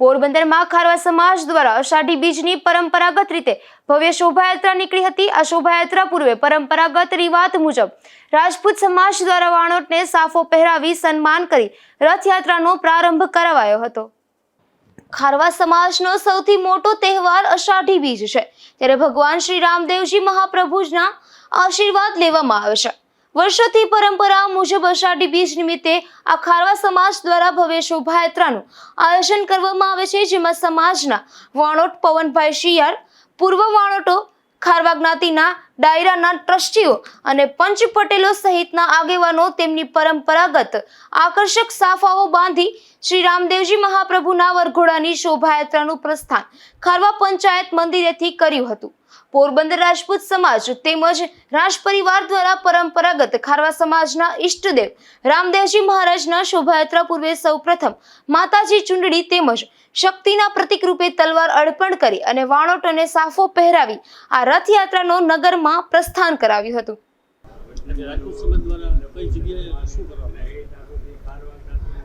પોરબંદરમાં ખારવા સમાજ દ્વારા અષાઢી બીજની પરંપરાગત રીતે ભવ્ય શોભાયાત્રા નીકળી હતી. આ શોભાયાત્રા પૂર્વે પરંપરાગત રિવાત મુજબ રાજપૂત સમાજ દ્વારા વાણોટને સાફો પહેરાવી સન્માન કરી રથયાત્રાનો પ્રારંભ કરાવાયો હતો. ખારવા સમાજનો સૌથી મોટો તહેવાર અષાઢી બીજ છે. ત્યારે ભગવાન શ્રી રામદેવજી મહાપ્રભુજના આશીર્વાદ લેવામાં આવે છે. વર્ષોથી પરંપરા મુજબ અષાઢી બીજ નિમિત્તે આ ખારવા સમાજ દ્વારા ભવ્ય શોભાયાત્રાનું આયોજન કરવામાં આવે છે, જેમાં સમાજના વાણોટ પવનભાઈ શિયાળ, પૂર્વ વાણોટો, ખારવા જ્ઞાતિના ડાયરાના ટ્રસ્ટીઓ અને પંચ પટેલો સહિતના આગેવાનો તેમની પરંપરાગત આકર્ષક સાફાઓ બાંધી શ્રી રામદેવજી મહાપ્રભુના વરઘોડાની શોભાયાત્રાનું પ્રસ્થાન ખારવા પંચાયત મંદિરેથી કર્યું હતું. પોરબંદર રાજપૂત સમાજ તેમજ રાજ પરિવાર દ્વારા પરંપરાગત ખારવા સમાજના ઈષ્ટદેવ રામદેવજી મહારાજના શોભાયાત્રા પૂર્વે સૌપ્રથમ માતાજી ચૂંટણી તેમજ શક્તિના પ્રતિક રૂપે તલવાર અર્પણ કરી અને વાણોટોને સાફો પહેરાવી આ રથયાત્રાનો નગરમાં પ્રસ્થાન કરાવ્યું હતું.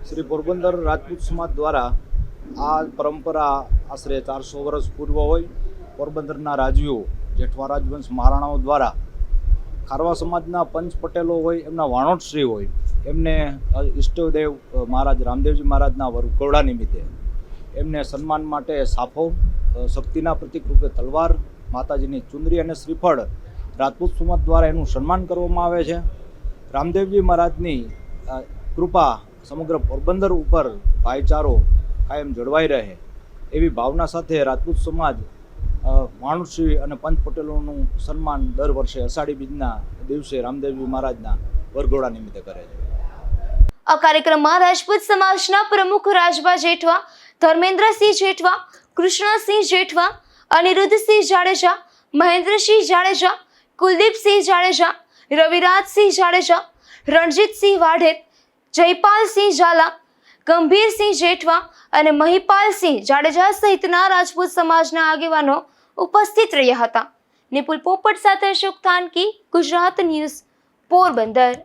શ્રી પોરબંદર રાજપૂત સમાજ દ્વારા આ પરંપરા આશરે ચારસો વર્ષ પૂર્વ હોય, પોરબંદરના રાજવીઓ જેઠવા રાજવંશ મહારાણાઓ દ્વારા ખારવા સમાજના પંચ પટેલો હોય, એમના વાણોટશ્રી હોય, એમને ઈષ્ટદેવ મહારાજ, રામદેવજી મહારાજના વરઘોડા નિમિત્તે એમને સન્માન માટે સાફો શક્તિના પ્રતિક રૂપે તલવાર, માતાજીની ચુંદરી અને શ્રીફળ રાજપૂત સમાજ દ્વારા એનું સન્માન કરવામાં આવે છે. રામદેવજી મહારાજની કૃપા સમગ્ર પોરબંદર ઉપર ભાઈચારો કાયમ જળવાઈ રહે. એવી ભાવના સાથે રાજપૂત સમાજ માણુશ્રી અને પંચ પટેલોનું સન્માન દર વર્ષે અષાઢી બીજના દિવસે રામદેવજી મહારાજના વરઘોડા નિમિત્તે કરે છે. આ કાર્યક્રમમાં રાજપૂત સમાજના પ્રમુખ રાજભા જેઠવા, ધર્મેન્દ્રસિંહ જેઠવા, કૃષ્ણસિંહ જેઠવા, અનિરુદ્ધસિંહ જાડેજા, મહેન્દ્રસિંહ જાડેજા કુલદીપસિંહ જાડેજા, રવિરાજસિંહ જાડેજા, રણજીતસિંહ વાઢેર, જયપાલસિંહ ઝાલા, ગંભીરસિંહ જેઠવા અને મહિપાલસિંહ જાડેજા સહિતના રાજપૂત સમાજના આગેવાનો ઉપસ્થિત રહ્યા હતા. નિપુલ પોપટ સાથે અશોક થાનકી, ગુજરાત ન્યૂઝ પોરબંદર.